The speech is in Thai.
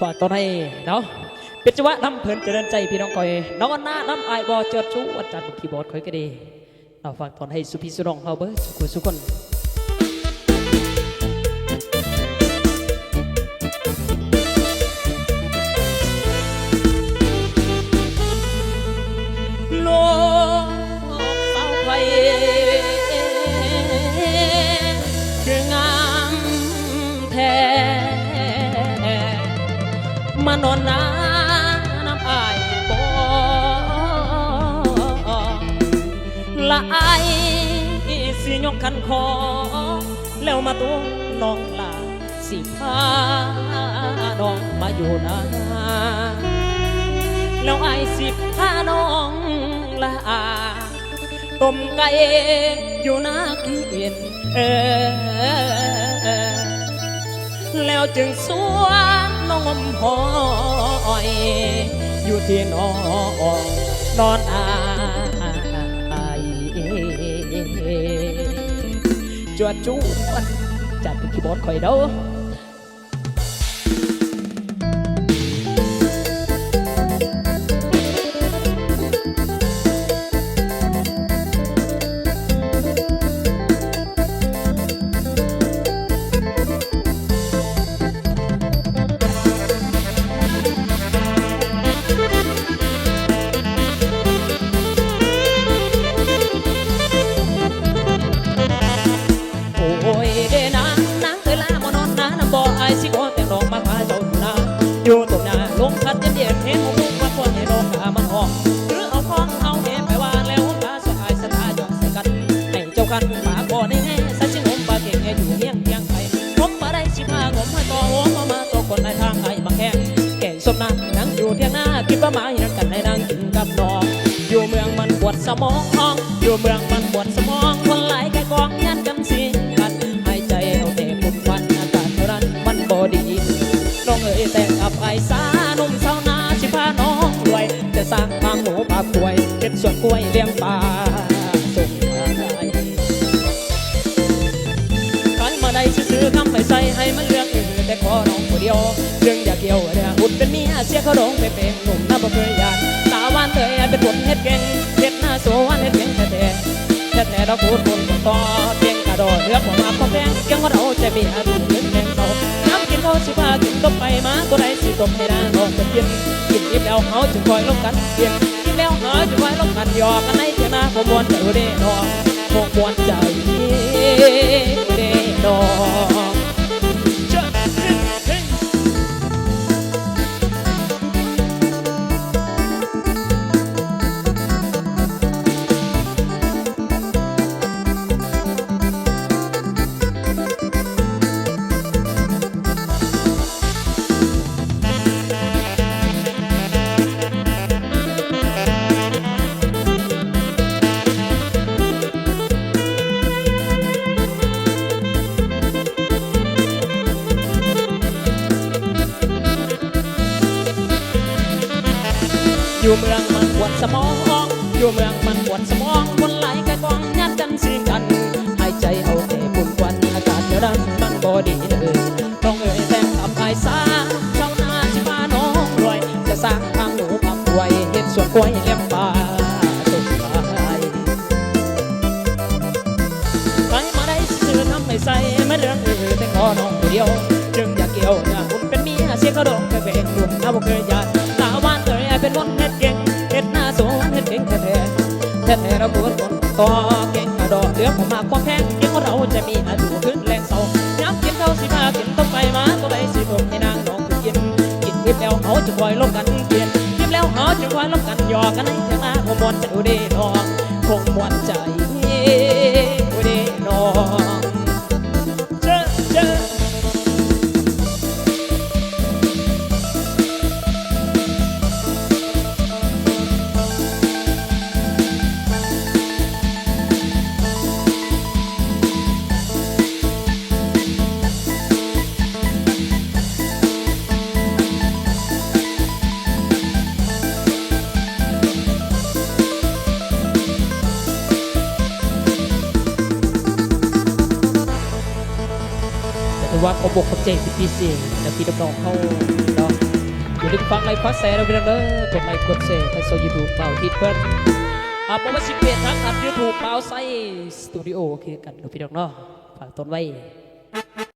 ฝากตอนให้เนาะเป็นจังหวะน้ำเพลินเจริญใจพี่น้องคอยน้องอันหน้าน้ำไอบอเจิดชูอาจารย์บุคีย์บอร์ดคอยก็ดีเราฝากตอนให้สุพีสุรองเฮาเบอร์สุขุสุคน มานอนนาน้ำอายปอละอายสิยกขันคอ แล้วมาตัวน้องลาสิพาน้องมาอยู่นาแล้วไอสิพาน้องละอาต้มไก่อยู่นากินเออ แล้วจึงสวนน้องมหอย อยู่ที่นอนนอนอายจวดจูนจัดเป็นคีย์บอร์ดคอยเด้อ อยู่เที่ยงหน้าคิดว่าหมาเห็นกันในนั่งกินกับน้องอยู่เมืองมันปวดสมองอยู่เมืองมันปวดสมองคนหลายแก่กองยันกันสิกันหายใจเอาแต่ปุ่นควันอากาศเท่านั้นมันบ่ดีน้องเอ๋ยแต่งกับไอ้สาหนุ่มสาวนาชิพาน้องรวย จะสร้างทางหมูปลาป่วยเป็นสวนกล้วยเลี้ยงปลาส่งมาให้ขายมาได้ซื้อคำไม่ใส่ให้มัน กี่ยวเรื่องอุดเป็นเมียเสียเขาดงไปเป็นหนุ่มหน้าบ่เคยยานตาหวานเตยเป็นคนเฮ็ดเก่งเฮ็ดหน้าสวนเฮ็ดเก่งแท้ๆแท้ๆเราพูดบนต่อเก่งกระโดดเลือกบ่มาพอแพงเก่งว่าเราจะมีอาดูเล่นแข่งเขาน้ำกินเขาสิพากินต้มไปมาตัวใดสิต้มให้ได้น้องจะกินกินอิ่มแล้วเขาจึงคอยลงกันเพียงกินแล้วเขาจึงคอยลงกันหยอกกันในเถียงนาผมมวนใจเด้นองผมมวนใจเด้ อยู่เมืองมันปวดสมอง อยู่เมืองมันปวดสมองคนไหลกะกองยัดกันสิกันหายใจเอาแต่ปุ่นควันอากาศเท่านั้นมันบ่ดีเลยน้องเอ๋ยแต่งทำไอ้สาชาวนาชิมาน้องรวย จะสร้างทางหนูพักรวยเห็ดสวนกล้วยเลี้ยงปลาสุขภายใครมาได้ซื้อทำไม่ใส่ไม่เรื่องอื่นแต่ขอน้องเดียว จึงอยากเกี่ยวอยากคุณเป็นเมียเสียกระดองไปเป็นหนุ่มน้าบ่เคยอยาน งแท้แท้แท้แท้เราปวดคนต่อเก่งกระดอกเหลือผมมากความแพงแกงของเราจะมีอายุขึ้นแรงเศร้าย้ำกินข้าสิมากินต้มไปมาตัวใดสิผมให้นางน้องกินกินอิ่มแล้วเขาจะคอยลงกันเกลียนอิ่มแล้วเขาจะคอยลงกันหยอกกันในเถียงนาผมมวนใจอุดีดองคงมวนใจ ว่าเขาบกเขาเจสิปีเสียงแต่พี่น้องเขาเนาะอย่าลืมฟังไลฟ์พอดแชร์เราไปเด้อกดไลค์กดแชร์ทางโซยูทูบเป่าทิดเพิ่นอาผมว่าสิเปลี่ยนทางอัดยูทูบเป่าไซสตูดิโอคือกันเราพี่น้องเนาะฝากต้นไว้